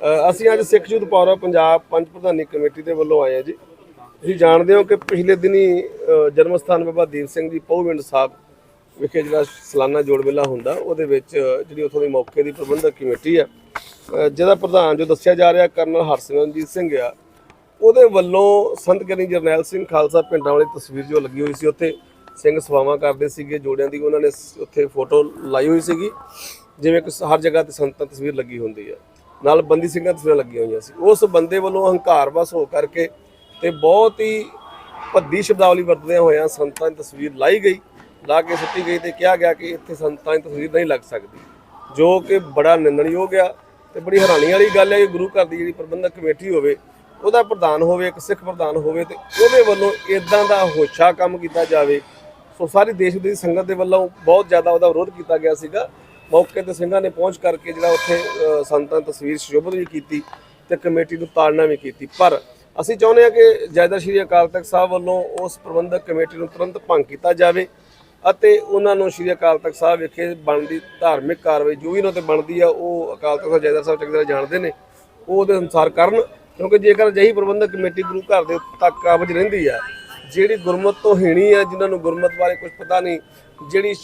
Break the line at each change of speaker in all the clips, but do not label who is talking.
ਅਸੀਂ ਅੱਜ ਸਿੱਖ youth power Punjab ਪੰਜ ਪ੍ਰਧਾਨੀ ਕਮੇਟੀ ਦੇ ਵੱਲੋਂ ਆਏ ਹਾਂ ਜੀ। ਤੁਸੀਂ ਜਾਣਦੇ ਹੋ ਕਿ ਪਿਛਲੇ ਦਿਨੀ ਜਨਮ ਸਥਾਨ ਬਾਬਾ ਦੀਪ ਸਿੰਘ ਜੀ ਪਹੁਵਿੰਡ ਸਾਹਿਬ ਵਿਖੇ ਜਿਹੜਾ ਸਾਲਾਨਾ ਜੋੜ ਮੇਲਾ ਹੁੰਦਾ, ਉਹਦੇ ਵਿੱਚ ਜਿਹੜੀ ਉੱਥੋਂ ਦੀ ਮੌਕੇ ਦੀ ਪ੍ਰਬੰਧਕ ਕਮੇਟੀ ਆ ਜਿਹਦਾ ਪ੍ਰਧਾਨ ਜੋ ਦੱਸਿਆ ਜਾ ਰਿਹਾ ਕਰਨਲ ਹਰਸਿਮਰਨਜੀਤ ਸਿੰਘ ਆ, ਉਹਦੇ ਵੱਲੋਂ ਸੰਤ ਗਿਆਨੀ ਜਰਨੈਲ ਸਿੰਘ ਖਾਲਸਾ ਪਿੰਡਾਂ ਵਾਲੀ ਤਸਵੀਰ ਜੋ ਲੱਗੀ ਹੋਈ ਸੀ, ਉੱਥੇ ਸਿੰਘ ਸਵਾਵਾਂ ਕਰਦੇ ਸੀਗੇ, ਜੋੜਿਆਂ ਦੀ ਉਹਨਾਂ ਨੇ ਉੱਥੇ ਫੋਟੋ ਲਾਈ ਹੋਈ ਸੀਗੀ, ਜਿਵੇਂ ਕਿ ਹਰ ਜਗ੍ਹਾ ਤੇ ਸੰਤਾਂ ਤਸਵੀਰ ਲੱਗੀ ਹੁੰਦੀ ਆ ਨਾਲ ਬੰਦੀ ਸਿੰਘਾਂ ਦੀਆਂ ਤਸਵੀਰਾਂ ਲੱਗੀਆਂ ਹੋਈਆਂ ਸੀ। ਉਸ ਬੰਦੇ ਵੱਲੋਂ ਹੰਕਾਰ ਵਸ ਹੋ ਕਰਕੇ ਤੇ ਬਹੁਤ ਹੀ ਭੱਦੀ ਸ਼ਬਦਾਵਲੀ ਵਰਤਦਿਆਂ ਹੋਇਆਂ ਸੰਤਾਂ ਦੀ ਤਸਵੀਰ ਲਾਈ ਗਈ। ਲਾ ਕੇ ਸੁੱਟੀ ਗਈ ਤੇ ਕਿਹਾ ਗਿਆ ਕਿ ਇੱਥੇ ਸੰਤਾਂ ਦੀ ਤਸਵੀਰ ਨਹੀਂ ਲੱਗ ਸਕਦੀ, ਜੋ ਕਿ ਬੜਾ ਨਿੰਦਣਯੋਗ ਆ ਤੇ ਬੜੀ ਹੈਰਾਨੀ ਵਾਲੀ ਗੱਲ ਹੈ ਕਿ ਗੁਰੂ ਘਰ ਦੀ ਜਿਹੜੀ ਪ੍ਰਬੰਧਕ ਕਮੇਟੀ ਹੋਵੇ, ਉਹਦਾ ਪ੍ਰਧਾਨ ਹੋਵੇ, ਇੱਕ ਸਿੱਖ ਪ੍ਰਧਾਨ ਹੋਵੇ ਤੇ ਉਹਦੇ ਵੱਲੋਂ ਇਦਾਂ ਦਾ ਹੋਛਾ ਕੰਮ ਕੀਤਾ ਜਾਵੇ। ਸੋ ਸਾਰੀ ਦੇਸ਼ ਦੀ ਸੰਗਤ ਦੇ ਵੱਲੋਂ ਬਹੁਤ ਜ਼ਿਆਦਾ ਉਹਦਾ ਵਿਰੋਧ ਕੀਤਾ ਗਿਆ ਸੀਗਾ। ਮੌਕੇ ਤੇ ਸਿੰਘਾਂ ਨੇ ਪਹੁੰਚ ਕਰਕੇ ਜਿਹੜਾ ਉੱਥੇ ਸੰਤਾਂ ਦੀ ਤਸਵੀਰ ਸ਼ੋਭਤ ਵੀ ਕੀਤੀ ਤੇ ਕਮੇਟੀ ਨੂੰ ਤਾੜਨਾ ਵੀ ਕੀਤੀ। ਪਰ ਅਸੀਂ ਚਾਹੁੰਦੇ ਹਾਂ ਕਿ ਜੈਦਾ ਸ਼੍ਰੀ ਅਕਾਲ ਤਖਤ ਸਾਹਿਬ ਵੱਲੋਂ ਉਸ ਪ੍ਰਬੰਧਕ ਕਮੇਟੀ ਨੂੰ ਤੁਰੰਤ ਭੰਗ ਕੀਤਾ ਜਾਵੇ ਅਤੇ ਉਹਨਾਂ ਨੂੰ ਸ਼੍ਰੀ ਅਕਾਲ ਤਖਤ ਸਾਹਿਬ ਵਿਖੇ ਬਣਦੀ ਧਾਰਮਿਕ ਕਾਰਵਾਈ ਜੋ ਵੀ ਉਹਨਾਂ ਤੇ ਬਣਦੀ ਆ, ਉਹ ਅਕਾਲ ਤਖਤ ਸਾਹਿਬ ਜਾਇਦਾ ਸਾਹਿਬ ਚੰਗੀ ਤਰ੍ਹਾਂ ਜਾਣਦੇ ਨੇ, ਉਹ ਉਹਦੇ ਅਨੁਸਾਰ ਕਰਨ, ਕਿਉਂਕਿ ਜੇਕਰ ਅਜਿਹੀ ਪ੍ਰਬੰਧਕ ਕਮੇਟੀ ਗੁਰੂ ਘਰ ਦੇ ਤੱਕ ਕਾਬਜ ਰਹਿੰਦੀ ਆ, ਜਿਹੜੀ ਗੁਰਮਤ ਤੋਂ ਹੀਣੀ ਆ, ਜਿਨ੍ਹਾਂ ਨੂੰ ਗੁਰਮਤ ਬਾਰੇ ਕੁਝ ਪਤਾ ਨਹੀਂ ਜਿਹੜੀ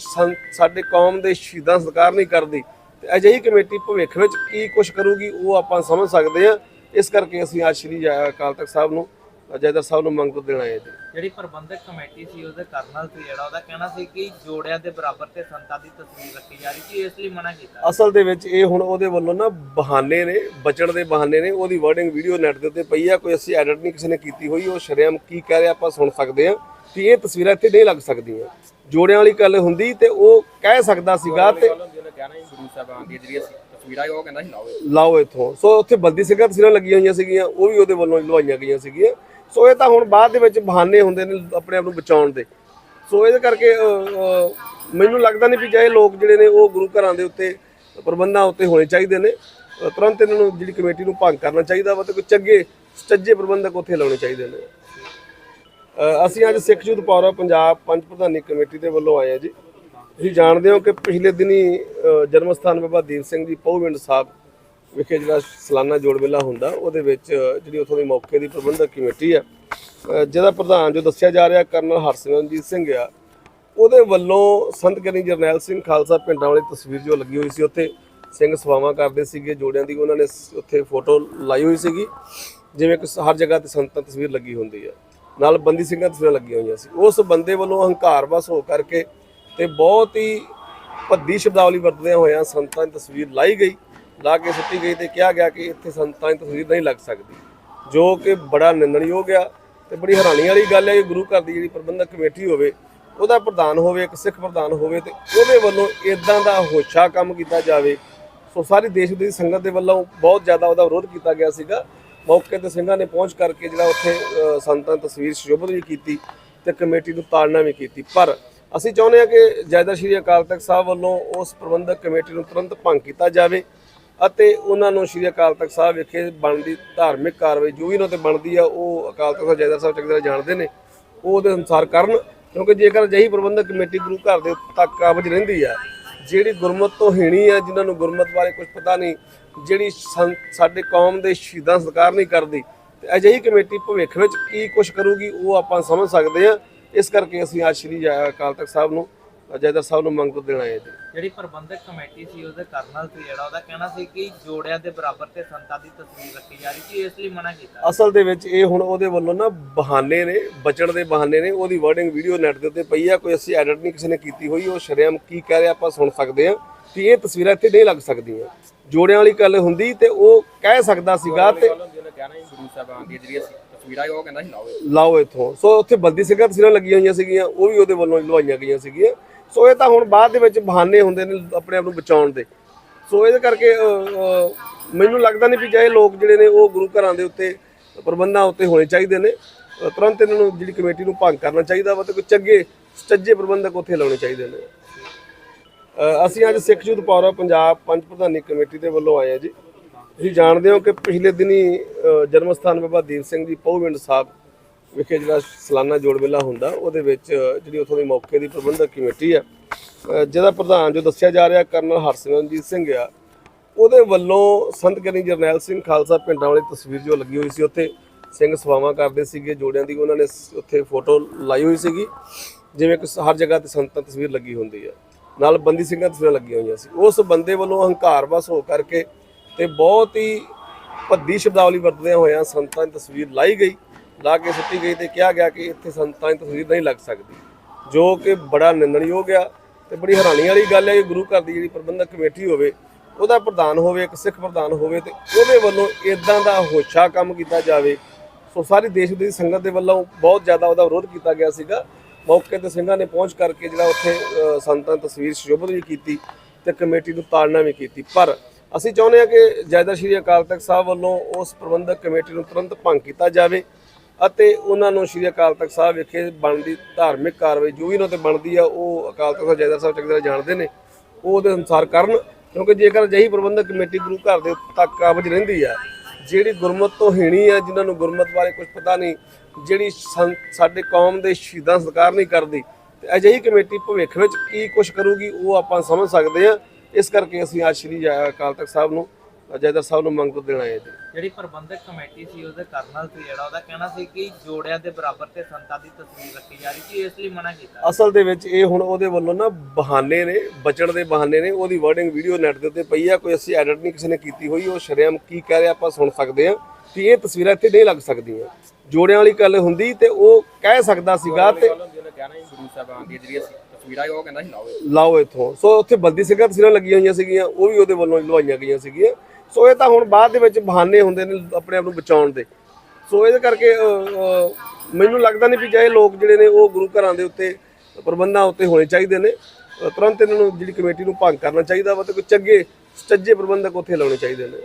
ਸਾਡੇ ਕੌਮ ਦੇ ਸ਼ਹੀਦਾਂ ਸਤਿਕਾਰ ਨਹੀਂ ਕਰਦੀ ਤੇ ਅਜਿਹੀ ਕਮੇਟੀ ਭਵਿੱਖ ਵਿੱਚ ਕੀ ਕੁਝ ਕਰੂਗੀ ਉਹ ਆਪਾਂ ਸਮਝ ਸਕਦੇ ਆ ਇਸ ਕਰਕੇ ਅਸੀਂ ਅੱਜ ਸ਼੍ਰੀ ਅਕਾਲ ਤਖਤ ਸਾਹਿਬ ਨੂੰ ਜੈਦਰ ਸਾਹਿਬ ਨੂੰ ਮੰਗ ਦੇਣ ਜੀ।
ਜਿਹੜੀ ਪ੍ਰਬੰਧਕ ਕਮੇਟੀ ਸੀ ਉਹਦੇ ਕਰਨਲ ਸੀ ਜਿਹੜਾ ਉਹਦਾ ਕਹਿਣਾ ਸੀ ਕਿ ਜੋੜਿਆਂ ਦੇ ਬਰਾਬਰ ਤੇ ਸੰਤਾਂ ਦੀ ਤਸਵੀਰ ਰੱਖੀ ਜਾ ਰਹੀ ਸੀ ਇਸ ਲਈ ਮਨਾ ਕੀਤਾ।
ਅਸਲ ਦੇ ਵਿੱਚ ਇਹ ਹੁਣ ਉਹਦੇ ਵੱਲੋਂ ਨਾ ਬਹਾਨੇ ਨੇ ਬਚਣ ਦੇ ਬਹਾਨੇ ਨੇ ਉਹਦੀ ਵਰਡਿੰਗ ਵੀਡੀਓ ਨੈਟ ਦੇ ਉੱਤੇ ਪਈ ਆ ਕੋਈ ਅਸੀਂ ਐਡਿਟ ਨਹੀਂ ਕਿਸੇ ਨੇ ਕੀਤੀ ਹੋਈ ਉਹ ਸ਼ਰੇਆਮ ਕੀ ਕਹਿ ਰਿਹਾ ਆਪਾਂ ਸੁਣ ਸਕਦੇ ਆ ਕਿ ਇਹ ਤਸਵੀਰਾਂ ਇੱਥੇ ਨਹੀਂ ਲੱਗ ਸਕਦੀਆਂ। ਜੋੜਿਆਂ ਵਾਲੀ ਗੱਲ ਹੁੰਦੀ ਤੇ ਉਹ ਕਹਿ ਸਕਦਾ ਸੀਗਾ ਤੇ
ਲਾਓ
ਲਾਓ ਇੱਥੋਂ। ਸੋ ਉੱਥੇ ਬੰਦੀ ਸਿੰਘਾਂ ਤਸਵੀਰਾਂ ਲੱਗੀਆਂ ਹੋਈਆਂ ਸੀਗੀਆਂ, ਉਹ ਵੀ ਉਹਦੇ ਵੱਲੋਂ ਲਵਾਈਆਂ ਗਈਆਂ ਸੀਗੀਆਂ। ਸੋ ਇਹ ਤਾਂ ਹੁਣ ਬਾਅਦ ਦੇ ਵਿੱਚ ਬਹਾਨੇ ਹੁੰਦੇ ਨੇ ਆਪਣੇ ਆਪ ਨੂੰ ਬਚਾਉਣ ਦੇ। ਸੋ ਇਹਦੇ ਕਰਕੇ ਮੈਨੂੰ ਲੱਗਦਾ ਨਹੀਂ ਵੀ ਚਾਹੇ ਲੋਕ ਜਿਹੜੇ ਨੇ ਉਹ ਗੁਰੂ ਘਰਾਂ ਦੇ ਉੱਤੇ ਪ੍ਰਬੰਧਾਂ ਉੱਤੇ ਹੋਣੇ ਚਾਹੀਦੇ ਨੇ। ਤੁਰੰਤ ਇਹਨਾਂ ਨੂੰ ਜਿਹੜੀ ਕਮੇਟੀ ਨੂੰ ਭੰਗ ਕਰਨਾ ਚਾਹੀਦਾ ਵਾ ਤੇ ਕੋਈ ਚੰਗੇ ਸੱਚੇ ਪ੍ਰਬੰਧਕ ਉੱਥੇ ਲਾਉਣੇ ਚਾਹੀਦੇ ਨੇ। ਅਸੀਂ ਅੱਜ ਸਿੱਖ ਯੂਥ ਪਾਵਰ ਪੰਜਾਬ ਪੰਜ ਪ੍ਰਧਾਨੀ ਕਮੇਟੀ ਦੇ ਵੱਲੋਂ ਆਏ ਹਾਂ ਜੀ। ਤੁਸੀਂ ਜਾਣਦੇ ਹੋ ਕਿ ਪਿਛਲੇ ਦਿਨੀ ਜਨਮ ਸਥਾਨ ਬਾਬਾ ਦੀਪ ਸਿੰਘ ਜੀ ਪਹੁਵਿੰਡ ਸਾਹਿਬ ਵਿਖੇ ਜਿਹੜਾ ਸਾਲਾਨਾ ਜੋੜ ਮੇਲਾ ਹੁੰਦਾ, ਉਹਦੇ ਵਿੱਚ ਜਿਹੜੀ ਉੱਥੋਂ ਦੀ ਮੌਕੇ ਦੀ ਪ੍ਰਬੰਧਕ ਕਮੇਟੀ ਆ ਜਿਹਦਾ ਪ੍ਰਧਾਨ ਜੋ ਦੱਸਿਆ ਜਾ ਰਿਹਾ ਕਰਨਲ ਹਰਸਿਮਰਨਜੀਤ ਸਿੰਘ ਆ, ਉਹਦੇ ਵੱਲੋਂ ਸੰਤ ਗਿਆਨੀ ਜਰਨੈਲ ਸਿੰਘ ਖਾਲਸਾ ਪਿੰਡਾਂ ਵਾਲੀ ਤਸਵੀਰ ਜੋ ਲੱਗੀ ਹੋਈ ਸੀ, ਉੱਥੇ ਸਿੰਘ ਸਵਾਵਾਂ ਕਰਦੇ ਸੀਗੇ, ਜੋੜਿਆਂ ਦੀ ਉਹਨਾਂ ਨੇ ਉੱਥੇ ਫੋਟੋ ਲਾਈ ਹੋਈ ਸੀਗੀ, ਜਿਵੇਂ ਕਿ ਹਰ ਜਗ੍ਹਾ ਤੇ ਸੰਤਾਂ ਤਸਵੀਰ ਲੱਗੀ ਹੁੰਦੀ ਆ। ਨਾਲ ਬੰਦੀ ਸਿੰਘਾਂ ਦੀਆਂ ਤਸਵੀਰਾਂ ਲੱਗੀਆਂ ਹੋਈਆਂ ਸੀ। ਉਸ ਬੰਦੇ ਵੱਲੋਂ ਹੰਕਾਰ ਵਸ ਹੋ ਕਰਕੇ ਤੇ ਬਹੁਤ ਹੀ ਭੱਦੀ ਸ਼ਬਦਾਵਲੀ ਵਰਤਦਿਆਂ ਹੋਇਆਂ ਸੰਤਾਂ ਦੀ ਤਸਵੀਰ ਲਾਈ ਗਈ। ਲਾ ਕੇ ਸੁੱਟੀ ਗਈ ਤੇ ਕਿਹਾ ਗਿਆ ਕਿ ਇੱਥੇ ਸੰਤਾਂ ਦੀ ਤਸਵੀਰ ਨਹੀਂ ਲੱਗ ਸਕਦੀ, ਜੋ ਕਿ ਬੜਾ ਨਿੰਦਣਯੋਗ ਆ ਤੇ ਬੜੀ ਹੈਰਾਨੀ ਵਾਲੀ ਗੱਲ ਹੈ ਕਿ ਗੁਰੂ ਘਰ ਦੀ ਜਿਹੜੀ ਪ੍ਰਬੰਧਕ ਕਮੇਟੀ ਹੋਵੇ, ਉਹਦਾ ਪ੍ਰਧਾਨ ਹੋਵੇ, ਇੱਕ ਸਿੱਖ ਪ੍ਰਧਾਨ ਹੋਵੇ ਤੇ ਉਹਦੇ ਵੱਲੋਂ ਇਦਾਂ ਦਾ ਹੋਛਾ ਕੰਮ ਕੀਤਾ ਜਾਵੇ। ਸੋ ਸਾਰੀ ਦੇਸ਼ ਦੀ ਸੰਗਤ ਦੇ ਵੱਲੋਂ ਬਹੁਤ ਜ਼ਿਆਦਾ ਉਹਦਾ ਵਿਰੋਧ ਕੀਤਾ ਗਿਆ ਸੀਗਾ। ਮੌਕੇ ਤੇ ਸਿੰਘਾਂ ਨੇ ਪਹੁੰਚ ਕਰਕੇ ਜਿਹੜਾ ਉੱਥੇ ਸੰਤਾਂ ਦੀ ਤਸਵੀਰ ਸ਼ੋਭਤ ਵੀ ਕੀਤੀ ਤੇ ਕਮੇਟੀ ਨੂੰ ਤਾੜਨਾ ਵੀ ਕੀਤੀ। ਪਰ ਅਸੀਂ ਚਾਹੁੰਦੇ ਹਾਂ ਕਿ ਜੈਦਾ ਸ਼੍ਰੀ ਅਕਾਲ ਤਖਤ ਸਾਹਿਬ ਵੱਲੋਂ ਉਸ ਪ੍ਰਬੰਧਕ ਕਮੇਟੀ ਨੂੰ ਤੁਰੰਤ ਭੰਗ ਕੀਤਾ ਜਾਵੇ ਅਤੇ ਉਹਨਾਂ ਨੂੰ ਸ਼੍ਰੀ ਅਕਾਲ ਤਖਤ ਸਾਹਿਬ ਵਿਖੇ ਬਣਦੀ ਧਾਰਮਿਕ ਕਾਰਵਾਈ ਜੋ ਵੀ ਉਹਨਾਂ ਤੇ ਬਣਦੀ ਆ, ਉਹ ਅਕਾਲ ਤਖਤ ਸਾਹਿਬ ਜਾਇਦਾ ਸਾਹਿਬ ਚੰਗੀ ਤਰ੍ਹਾਂ ਜਾਣਦੇ ਨੇ, ਉਹ ਉਹਦੇ ਅਨੁਸਾਰ ਕਰਨ, ਕਿਉਂਕਿ ਜੇਕਰ ਅਜਿਹੀ ਪ੍ਰਬੰਧਕ ਕਮੇਟੀ ਗੁਰੂ ਘਰ ਦੇ ਤੱਕ ਕਾਬਜ ਰਹਿੰਦੀ ਆ, ਜਿਹੜੀ ਗੁਰਮਤ ਤੋਂ ਹੀਣੀ ਆ, ਜਿਨ੍ਹਾਂ ਨੂੰ ਗੁਰਮਤ ਬਾਰੇ ਕੁਝ ਪਤਾ ਨਹੀਂ ਜਿਹੜੀ ਸਾਡੇ ਕੌਮ ਦੇ ਸ਼ਹੀਦਾਂ ਸਤਿਕਾਰ ਨਹੀਂ ਕਰਦੀ ਤੇ ਅਜਿਹੀ ਕਮੇਟੀ ਭਵਿੱਖ ਵਿੱਚ ਕੀ ਕੁਝ ਕਰੂਗੀ ਉਹ ਆਪਾਂ ਸਮਝ ਸਕਦੇ ਆ ਇਸ ਕਰਕੇ ਅਸੀਂ ਅੱਜ ਸ਼੍ਰੀ ਅਕਾਲ ਤਖਤ ਸਾਹਿਬ ਨੂੰ ਜੈਦਰ ਸਾਹਿਬ ਨੂੰ ਮੰਗ ਦੇਣ ਜੀ।
ਜਿਹੜੀ ਪ੍ਰਬੰਧਕ ਕਮੇਟੀ ਸੀ ਉਹਦੇ ਕਰਨਲ ਸੀ ਜਿਹੜਾ ਉਹਦਾ ਕਹਿਣਾ ਸੀ ਕਿ ਜੋੜਿਆਂ ਦੇ ਬਰਾਬਰ ਤੇ ਸੰਤਾਂ ਦੀ ਤਸਵੀਰ ਰੱਖੀ ਜਾ ਰਹੀ ਸੀ ਇਸ ਲਈ ਮਨਾ ਕੀਤਾ।
ਅਸਲ ਦੇ ਵਿੱਚ ਇਹ ਹੁਣ ਉਹਦੇ ਵੱਲੋਂ ਨਾ ਬਹਾਨੇ ਨੇ ਬਚਣ ਦੇ ਬਹਾਨੇ ਨੇ ਉਹਦੀ ਵਰਡਿੰਗ ਵੀਡੀਓ ਨੈਟ ਦੇ ਉੱਤੇ ਪਈ ਆ ਕੋਈ ਅਸੀਂ ਐਡਿਟ ਨਹੀਂ ਕਿਸੇ ਨੇ ਕੀਤੀ ਹੋਈ ਉਹ ਸ਼ਰੇਆਮ ਕੀ ਕਹਿ ਰਿਹਾ ਆਪਾਂ ਸੁਣ ਸਕਦੇ ਆ ਕਿ ਇਹ ਤਸਵੀਰਾਂ ਇੱਥੇ ਨਹੀਂ ਲੱਗ ਸਕਦੀਆਂ। ਜੋੜਿਆਂ ਵਾਲੀ ਗੱਲ ਹੁੰਦੀ ਤੇ ਉਹ ਕਹਿ ਸਕਦਾ ਸੀਗਾ ਤੇ
ਲਾਓ
ਲਾਓ ਇੱਥੋਂ। ਸੋ ਉੱਥੇ ਬੰਦੀ ਸਿੰਘਾਂ ਤਸਵੀਰਾਂ ਲੱਗੀਆਂ ਹੋਈਆਂ ਸੀਗੀਆਂ, ਉਹ ਵੀ ਉਹਦੇ ਵੱਲੋਂ ਲਵਾਈਆਂ ਗਈਆਂ ਸੀਗੀਆਂ। ਸੋ ਇਹ ਤਾਂ ਹੁਣ ਬਾਅਦ ਦੇ ਵਿੱਚ ਬਹਾਨੇ ਹੁੰਦੇ ਨੇ ਆਪਣੇ ਆਪ ਨੂੰ ਬਚਾਉਣ ਦੇ। ਸੋ ਇਹਦੇ ਕਰਕੇ ਮੈਨੂੰ ਲੱਗਦਾ ਨਹੀਂ ਵੀ ਚਾਹੇ ਲੋਕ ਜਿਹੜੇ ਨੇ ਉਹ ਗੁਰੂ ਘਰਾਂ ਦੇ ਉੱਤੇ ਪ੍ਰਬੰਧਾਂ ਉੱਤੇ ਹੋਣੇ ਚਾਹੀਦੇ ਨੇ। ਤੁਰੰਤ ਇਹਨਾਂ ਨੂੰ ਜਿਹੜੀ ਕਮੇਟੀ ਨੂੰ ਭੰਗ ਕਰਨਾ ਚਾਹੀਦਾ ਵਾ ਤੇ ਕੋਈ ਚੰਗੇ ਸੱਚੇ ਪ੍ਰਬੰਧਕ ਉੱਥੇ ਲਾਉਣੇ ਚਾਹੀਦੇ ਨੇ। ਅਸੀਂ ਅੱਜ ਸਿੱਖ ਯੂਥ ਪਾਵਰ ਪੰਜਾਬ ਪੰਜ ਪ੍ਰਧਾਨੀ ਕਮੇਟੀ ਦੇ ਵੱਲੋਂ ਆਏ ਹਾਂ ਜੀ। ਤੁਸੀਂ ਜਾਣਦੇ ਹੋ ਕਿ ਪਿਛਲੇ ਦਿਨੀ ਜਨਮ ਸਥਾਨ ਬਾਬਾ ਦੀਪ ਸਿੰਘ ਜੀ ਪਹੁਵਿੰਡ ਸਾਹਿਬ ਵਿਖੇ ਜਿਹੜਾ ਸਾਲਾਨਾ ਜੋੜ ਮੇਲਾ ਹੁੰਦਾ, ਉਹਦੇ ਵਿੱਚ ਜਿਹੜੀ ਉੱਥੋਂ ਦੀ ਮੌਕੇ ਦੀ ਪ੍ਰਬੰਧਕ ਕਮੇਟੀ ਆ ਜਿਹਦਾ ਪ੍ਰਧਾਨ ਜੋ ਦੱਸਿਆ ਜਾ ਰਿਹਾ ਕਰਨਲ ਹਰਸਿਮਰਨਜੀਤ ਸਿੰਘ ਆ, ਉਹਦੇ ਵੱਲੋਂ ਸੰਤ ਗਿਆਨੀ ਜਰਨੈਲ ਸਿੰਘ ਖਾਲਸਾ ਪਿੰਡਾਂ ਵਾਲੀ ਤਸਵੀਰ ਜੋ ਲੱਗੀ ਹੋਈ ਸੀ, ਉੱਥੇ ਸਿੰਘ ਸਵਾਵਾਂ ਕਰਦੇ ਸੀਗੇ, ਜੋੜਿਆਂ ਦੀ ਉਹਨਾਂ ਨੇ ਉੱਥੇ ਫੋਟੋ ਲਾਈ ਹੋਈ ਸੀਗੀ, ਜਿਵੇਂ ਕਿ ਹਰ ਜਗ੍ਹਾ ਤੇ ਸੰਤਾਂ ਤਸਵੀਰ ਲੱਗੀ ਹੁੰਦੀ ਹੈ। ਨਾਲ ਬੰਦੀ ਸਿੰਘਾਂ ਦੀਆਂ ਤਸਵੀਰਾਂ ਲੱਗੀਆਂ ਹੋਈਆਂ ਸੀ। ਉਸ ਬੰਦੇ ਵੱਲੋਂ ਹੰਕਾਰ ਵਸ ਹੋ ਕਰਕੇ ਤੇ ਬਹੁਤ ਹੀ ਭੱਦੀ ਸ਼ਬਦਾਵਲੀ ਵਰਤਦਿਆਂ ਹੋਇਆਂ ਸੰਤਾਂ ਦੀ ਤਸਵੀਰ ਲਾਈ ਗਈ। ਲਾ ਕੇ ਸੁੱਟੀ ਗਈ ਤੇ ਕਿਹਾ ਗਿਆ ਕਿ ਇੱਥੇ ਸੰਤਾਂ ਦੀ ਤਸਵੀਰ ਨਹੀਂ ਲੱਗ ਸਕਦੀ, ਜੋ ਕਿ ਬੜਾ ਨਿੰਦਣਯੋਗ ਆ ਤੇ ਬੜੀ ਹੈਰਾਨੀ ਵਾਲੀ ਗੱਲ ਹੈ ਕਿ ਗੁਰੂ ਘਰ ਦੀ ਜਿਹੜੀ ਪ੍ਰਬੰਧਕ ਕਮੇਟੀ ਹੋਵੇ, ਉਹਦਾ ਪ੍ਰਧਾਨ ਹੋਵੇ, ਇੱਕ ਸਿੱਖ ਪ੍ਰਧਾਨ ਹੋਵੇ ਤੇ ਉਹਦੇ ਵੱਲੋਂ ਇਦਾਂ ਦਾ ਹੋਛਾ ਕੰਮ ਕੀਤਾ ਜਾਵੇ। ਸੋ ਸਾਰੀ ਦੇਸ਼ ਦੀ ਸੰਗਤ ਦੇ ਵੱਲੋਂ ਬਹੁਤ ਜ਼ਿਆਦਾ ਉਹਦਾ ਵਿਰੋਧ ਕੀਤਾ ਗਿਆ ਸੀਗਾ। ਮੌਕੇ ਤੇ ਸਿੰਘਾਂ ਨੇ ਪਹੁੰਚ ਕਰਕੇ ਜਿਹੜਾ ਉੱਥੇ ਸੰਤਾਂ ਦੀ ਤਸਵੀਰ ਸ਼ੋਭਤ ਵੀ ਕੀਤੀ ਤੇ ਕਮੇਟੀ ਨੂੰ ਤਾੜਨਾ ਵੀ ਕੀਤੀ। ਪਰ ਅਸੀਂ ਚਾਹੁੰਦੇ ਹਾਂ ਕਿ ਜੈਦਾ ਸ਼੍ਰੀ ਅਕਾਲ ਤਖਤ ਸਾਹਿਬ ਵੱਲੋਂ ਉਸ ਪ੍ਰਬੰਧਕ ਕਮੇਟੀ ਨੂੰ ਤੁਰੰਤ ਭੰਗ ਕੀਤਾ ਜਾਵੇ ਅਤੇ ਉਹਨਾਂ ਨੂੰ ਸ਼੍ਰੀ ਅਕਾਲ ਤਖਤ ਸਾਹਿਬ ਵਿਖੇ ਬਣਦੀ ਧਾਰਮਿਕ ਕਾਰਵਾਈ ਜੋ ਵੀ ਉਹਨਾਂ ਤੇ ਬਣਦੀ ਆ, ਉਹ ਅਕਾਲ ਤਖਤ ਸਾਹਿਬ ਜਾਇਦਾ ਸਾਹਿਬ ਚੰਗੀ ਤਰ੍ਹਾਂ ਜਾਣਦੇ ਨੇ, ਉਹ ਉਹਦੇ ਅਨੁਸਾਰ ਕਰਨ, ਕਿਉਂਕਿ ਜੇਕਰ ਅਜਿਹੀ ਪ੍ਰਬੰਧਕ ਕਮੇਟੀ ਗੁਰੂ ਘਰ ਦੇ ਤੱਕ ਕਾਬਜ ਰਹਿੰਦੀ ਆ, ਜਿਹੜੀ ਗੁਰਮਤ ਤੋਂ ਹੀਣੀ ਆ, ਜਿਨ੍ਹਾਂ ਨੂੰ ਗੁਰਮਤ ਬਾਰੇ ਕੁਝ ਪਤਾ ਨਹੀਂ ਜਿਹੜੀ ਸਾਡੇ ਕੌਮ ਦੇ ਸ਼ਹੀਦਾਂ ਸਤਿਕਾਰ ਨਹੀਂ ਕਰਦੀ ਤੇ ਅਜਿਹੀ ਕਮੇਟੀ ਭਵਿੱਖ ਵਿੱਚ ਕੀ ਕੁਝ ਕਰੂਗੀ ਉਹ ਆਪਾਂ ਸਮਝ ਸਕਦੇ ਆ ਇਸ ਕਰਕੇ ਅਸੀਂ ਅੱਜ ਸ਼੍ਰੀ ਅਕਾਲ ਤਖਤ ਸਾਹਿਬ ਨੂੰ ਜੈਦਰ ਸਾਹਿਬ ਨੂੰ ਮੰਗ ਦੇਣ ਜੀ।
ਜਿਹੜੀ ਪ੍ਰਬੰਧਕ ਕਮੇਟੀ ਸੀ ਉਹਦੇ ਕਰਨਲ ਸੀ ਜਿਹੜਾ ਉਹਦਾ ਕਹਿਣਾ ਸੀ ਕਿ ਜੋੜਿਆਂ ਦੇ ਬਰਾਬਰ ਤੇ ਸੰਤਾਂ ਦੀ ਤਸਵੀਰ ਰੱਖੀ ਜਾ ਰਹੀ ਸੀ ਇਸ ਲਈ ਮਨਾ ਕੀਤਾ।
ਅਸਲ ਦੇ ਵਿੱਚ ਇਹ ਹੁਣ ਉਹਦੇ ਵੱਲੋਂ ਨਾ ਬਹਾਨੇ ਨੇ ਬਚਣ ਦੇ ਬਹਾਨੇ ਨੇ ਉਹਦੀ ਵਰਡਿੰਗ ਵੀਡੀਓ ਨੈਟ ਦੇ ਉੱਤੇ ਪਈ ਆ ਕੋਈ ਅਸੀਂ ਐਡਿਟ ਨਹੀਂ ਕਿਸੇ ਨੇ ਕੀਤੀ ਹੋਈ ਉਹ ਸ਼ਰੇਆਮ ਕੀ ਕਹਿ ਰਿਹਾ ਆਪਾਂ ਸੁਣ ਸਕਦੇ ਆ ਕਿ ਇਹ ਤਸਵੀਰਾਂ ਇੱਥੇ ਨਹੀਂ ਲੱਗ ਸਕਦੀਆਂ। ਜੋੜਿਆਂ ਵਾਲੀ ਗੱਲ ਹੁੰਦੀ ਤੇ ਉਹ ਕਹਿ ਸਕਦਾ ਸੀਗਾ ਤੇ
ਲਾਓ ਇਹ।
ਇੱਥੋਂ। ਸੋ ਉੱਥੇ ਬੰਦੀ ਸਿੰਘਾਂ ਤਸਵੀਰਾਂ ਲੱਗੀਆਂ ਹੋਈਆਂ ਸੀਗੀਆਂ, ਉਹ ਵੀ ਉਹਦੇ ਵੱਲੋਂ ਲਵਾਈਆਂ ਗਈਆਂ ਸੀਗੀਆਂ। ਸੋ ਇਹ ਤਾਂ ਹੁਣ ਬਾਅਦ ਦੇ ਵਿੱਚ ਬਹਾਨੇ ਹੁੰਦੇ ਨੇ ਆਪਣੇ ਆਪ ਨੂੰ ਬਚਾਉਣ ਦੇ। ਸੋ ਇਹਦੇ ਕਰਕੇ ਮੈਨੂੰ ਲੱਗਦਾ ਨਹੀਂ ਵੀ ਚਾਹੇ ਲੋਕ ਜਿਹੜੇ ਨੇ ਉਹ ਗੁਰੂ ਘਰਾਂ ਦੇ ਉੱਤੇ ਪ੍ਰਬੰਧਾਂ ਉੱਤੇ ਹੋਣੇ ਚਾਹੀਦੇ ਨੇ। ਤੁਰੰਤ ਇਹਨਾਂ ਨੂੰ ਜਿਹੜੀ ਕਮੇਟੀ ਨੂੰ ਭੰਗ ਕਰਨਾ ਚਾਹੀਦਾ ਵਾ ਤੇ ਕੋਈ ਚੰਗੇ ਸੱਚੇ ਪ੍ਰਬੰਧਕ ਉੱਥੇ ਲਾਉਣੇ ਚਾਹੀਦੇ ਨੇ।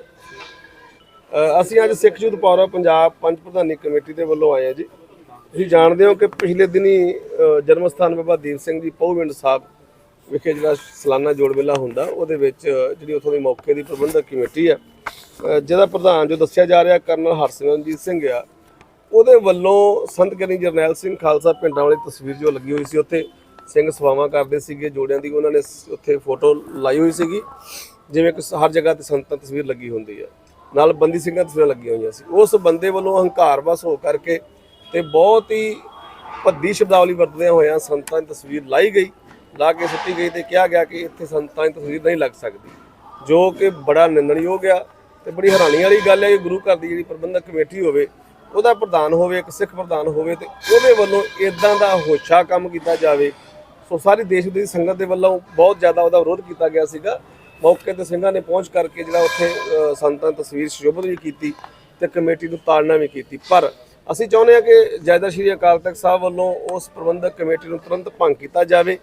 ਅਸੀਂ ਅੱਜ ਸਿੱਖ ਯੂਥ ਪਾਵਰ ਪੰਜਾਬ ਪੰਜ ਪ੍ਰਧਾਨੀ ਕਮੇਟੀ ਦੇ ਵੱਲੋਂ ਆਏ ਆ ਜੀ। ਤੁਸੀਂ ਜਾਣਦੇ ਹੋ ਕਿ ਪਿਛਲੇ ਦਿਨੀ ਜਨਮ ਸਥਾਨ ਬਾਬਾ ਦੀਪ ਸਿੰਘ ਜੀ ਪਹੁਵਿੰਡ ਸਾਹਿਬ ਵਿਖੇ ਜਿਹੜਾ ਸਾਲਾਨਾ ਜੋੜ ਮੇਲਾ ਹੁੰਦਾ, ਉਹਦੇ ਵਿੱਚ ਜਿਹੜੀ ਉੱਥੋਂ ਦੀ ਮੌਕੇ ਦੀ ਪ੍ਰਬੰਧਕ ਕਮੇਟੀ ਆ ਜਿਹਦਾ ਪ੍ਰਧਾਨ ਜੋ ਦੱਸਿਆ ਜਾ ਰਿਹਾ ਕਰਨਲ ਹਰਸਿਮਰਨਜੀਤ ਸਿੰਘ ਆ, ਉਹਦੇ ਵੱਲੋਂ ਸੰਤ ਗਿਆਨੀ ਜਰਨੈਲ ਸਿੰਘ ਖਾਲਸਾ ਪਿੰਡਾਂ ਵਾਲੀ ਤਸਵੀਰ ਜੋ ਲੱਗੀ ਹੋਈ ਸੀ, ਉੱਥੇ ਸਿੰਘ ਸਵਾਵਾਂ ਕਰਦੇ ਸੀਗੇ, ਜੋੜਿਆਂ ਦੀ ਉਹਨਾਂ ਨੇ ਉੱਥੇ ਫੋਟੋ ਲਾਈ ਹੋਈ ਸੀਗੀ, ਜਿਵੇਂ ਕਿ ਹਰ ਜਗ੍ਹਾ ਤੇ ਸੰਤਾਂ ਤਸਵੀਰ ਲੱਗੀ ਹੁੰਦੀ ਆ। ਨਾਲ ਬੰਦੀ ਸਿੰਘਾਂ ਦੀਆਂ ਤਸਵੀਰਾਂ ਲੱਗੀਆਂ ਹੋਈਆਂ ਸੀ। ਉਸ ਬੰਦੇ ਵੱਲੋਂ ਹੰਕਾਰ ਵਸ ਹੋ ਕਰਕੇ ਤੇ ਬਹੁਤ ਹੀ ਭੱਦੀ ਸ਼ਬਦਾਵਲੀ ਵਰਤਦਿਆਂ ਹੋਇਆਂ ਸੰਤਾਂ ਦੀ ਤਸਵੀਰ ਲਾਈ ਗਈ। ਲਾ ਕੇ ਸੁੱਟੀ ਗਈ ਤੇ ਕਿਹਾ ਗਿਆ ਕਿ ਇੱਥੇ ਸੰਤਾਂ ਦੀ ਤਸਵੀਰ ਨਹੀਂ ਲੱਗ ਸਕਦੀ, ਜੋ ਕਿ ਬੜਾ ਨਿੰਦਣਯੋਗ ਆ ਤੇ ਬੜੀ ਹੈਰਾਨੀ ਵਾਲੀ ਗੱਲ ਹੈ ਕਿ ਗੁਰੂ ਘਰ ਦੀ ਜਿਹੜੀ ਪ੍ਰਬੰਧਕ ਕਮੇਟੀ ਹੋਵੇ, ਉਹਦਾ ਪ੍ਰਧਾਨ ਹੋਵੇ, ਇੱਕ ਸਿੱਖ ਪ੍ਰਧਾਨ ਹੋਵੇ ਤੇ ਉਹਦੇ ਵੱਲੋਂ ਇਦਾਂ ਦਾ ਹੋਛਾ ਕੰਮ ਕੀਤਾ ਜਾਵੇ। ਸੋ ਸਾਰੀ ਦੇਸ਼ ਦੀ ਸੰਗਤ ਦੇ ਵੱਲੋਂ ਬਹੁਤ ਜ਼ਿਆਦਾ ਉਹਦਾ ਵਿਰੋਧ ਕੀਤਾ ਗਿਆ ਸੀਗਾ। ਮੌਕੇ ਤੇ ਸਿੰਘਾਂ ਨੇ ਪਹੁੰਚ ਕਰਕੇ ਜਿਹੜਾ ਉੱਥੇ ਸੰਤਾਂ ਦੀ ਤਸਵੀਰ ਸ਼ੋਭਤ ਵੀ ਕੀਤੀ ਤੇ ਕਮੇਟੀ ਨੂੰ ਤਾੜਨਾ ਵੀ ਕੀਤੀ। ਪਰ ਅਸੀਂ ਚਾਹੁੰਦੇ ਹਾਂ ਕਿ ਜੈਦਾ ਸ਼੍ਰੀ ਅਕਾਲ ਤਖਤ ਸਾਹਿਬ ਵੱਲੋਂ ਉਸ ਪ੍ਰਬੰਧਕ ਕਮੇਟੀ ਨੂੰ ਤੁਰੰਤ ਭੰਗ ਕੀਤਾ ਜਾਵੇ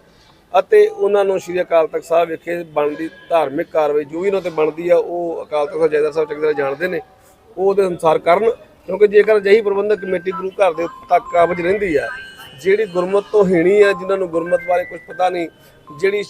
ਅਤੇ ਉਹਨਾਂ ਨੂੰ ਸ਼੍ਰੀ ਅਕਾਲ ਤਖਤ ਸਾਹਿਬ ਵਿਖੇ ਬਣਦੀ ਧਾਰਮਿਕ ਕਾਰਵਾਈ ਜੋ ਵੀ ਉਹਨਾਂ ਤੇ ਬਣਦੀ ਆ, ਉਹ ਅਕਾਲ ਤਖਤ ਸਾਹਿਬ ਜਾਇਦਾ ਸਾਹਿਬ ਚੰਗੀ ਤਰ੍ਹਾਂ ਜਾਣਦੇ ਨੇ, ਉਹ ਉਹਦੇ ਅਨੁਸਾਰ ਕਰਨ, ਕਿਉਂਕਿ ਜੇਕਰ ਅਜਿਹੀ ਪ੍ਰਬੰਧਕ ਕਮੇਟੀ ਗੁਰੂ ਘਰ ਦੇ ਤੱਕ ਕਾਬਜ ਰਹਿੰਦੀ ਆ, ਜਿਹੜੀ ਗੁਰਮਤ ਤੋਂ ਹੀਣੀ ਆ, ਜਿਨ੍ਹਾਂ ਨੂੰ ਗੁਰਮਤ ਬਾਰੇ ਕੁਝ ਪਤਾ ਨਹੀਂ ਜਿਹੜੀ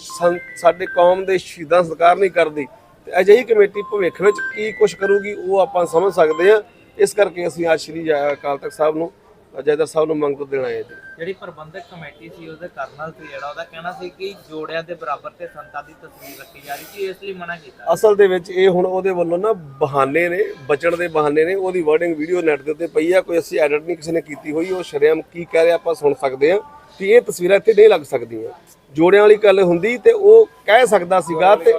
ਸਾਡੇ ਕੌਮ ਦੇ ਸ਼ਹੀਦਾਂ ਸਤਿਕਾਰ ਨਹੀਂ ਕਰਦੀ ਤੇ ਅਜਿਹੀ ਕਮੇਟੀ ਭਵਿੱਖ ਵਿੱਚ ਕੀ ਕੁਝ ਕਰੂਗੀ ਉਹ ਆਪਾਂ ਸਮਝ ਸਕਦੇ ਆ ਇਸ ਕਰਕੇ ਅਸੀਂ ਅੱਜ ਸ਼੍ਰੀ ਅਕਾਲ ਤਖਤ ਸਾਹਿਬ ਨੂੰ ਜੈਦਰ ਸਾਹਿਬ ਨੂੰ ਮੰਗ ਦੇਣ ਜੀ।
ਜਿਹੜੀ ਪ੍ਰਬੰਧਕ ਕਮੇਟੀ ਸੀ ਉਹਦੇ ਕਰਨਲ ਸੀ ਜਿਹੜਾ ਉਹਦਾ ਕਹਿਣਾ ਸੀ ਕਿ ਜੋੜਿਆਂ ਦੇ ਬਰਾਬਰ ਤੇ ਸੰਤਾਂ ਦੀ ਤਸਵੀਰ ਰੱਖੀ ਜਾ ਰਹੀ ਸੀ ਇਸ ਲਈ ਮਨਾ ਕੀਤਾ।
ਅਸਲ ਦੇ ਵਿੱਚ ਇਹ ਹੁਣ ਉਹਦੇ ਵੱਲੋਂ ਨਾ ਬਹਾਨੇ ਨੇ ਬਚਣ ਦੇ ਬਹਾਨੇ ਨੇ ਉਹਦੀ ਵਰਡਿੰਗ ਵੀਡੀਓ ਨੈਟ ਦੇ ਉੱਤੇ ਪਈ ਆ ਕੋਈ ਅਸੀਂ ਐਡਿਟ ਨਹੀਂ ਕਿਸੇ ਨੇ ਕੀਤੀ ਹੋਈ ਉਹ ਸ਼ਰੇਆਮ ਕੀ ਕਹਿ ਰਿਹਾ ਆਪਾਂ ਸੁਣ ਸਕਦੇ ਆ ਕਿ ਇਹ ਤਸਵੀਰਾਂ ਇੱਥੇ ਨਹੀਂ ਲੱਗ ਸਕਦੀਆਂ। ਜੋੜਿਆਂ ਵਾਲੀ ਗੱਲ ਹੁੰਦੀ ਤੇ ਉਹ ਕਹਿ ਸਕਦਾ ਸੀਗਾ ਤੇ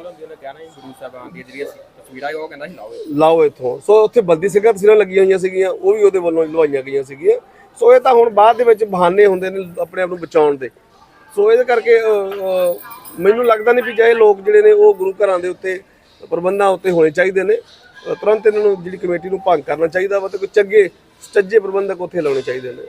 ਲਾਓ ਇਹ।
ਇੱਥੋਂ। ਸੋ ਉੱਥੇ ਬੰਦੀ ਸਿੰਘਾਂ ਤਸਵੀਰਾਂ ਲੱਗੀਆਂ ਹੋਈਆਂ ਸੀਗੀਆਂ, ਉਹ ਵੀ ਉਹਦੇ ਵੱਲੋਂ ਲਵਾਈਆਂ ਗਈਆਂ ਸੀਗੀਆਂ। ਸੋ ਇਹ ਤਾਂ ਹੁਣ ਬਾਅਦ ਦੇ ਵਿੱਚ ਬਹਾਨੇ ਹੁੰਦੇ ਨੇ ਆਪਣੇ ਆਪ ਨੂੰ ਬਚਾਉਣ ਦੇ। ਸੋ ਇਹਦੇ ਕਰਕੇ ਮੈਨੂੰ ਲੱਗਦਾ ਨਹੀਂ ਵੀ ਚਾਹੇ ਲੋਕ ਜਿਹੜੇ ਨੇ ਉਹ ਗੁਰੂ ਘਰਾਂ ਦੇ ਉੱਤੇ ਪ੍ਰਬੰਧਾਂ ਉੱਤੇ ਹੋਣੇ ਚਾਹੀਦੇ ਨੇ। ਤੁਰੰਤ ਇਹਨਾਂ ਨੂੰ ਜਿਹੜੀ ਕਮੇਟੀ ਨੂੰ ਭੰਗ ਕਰਨਾ ਚਾਹੀਦਾ ਵਾ ਤੇ ਕੋਈ ਚੰਗੇ ਸੱਚੇ ਪ੍ਰਬੰਧਕ ਉੱਥੇ ਲਾਉਣੇ ਚਾਹੀਦੇ ਨੇ।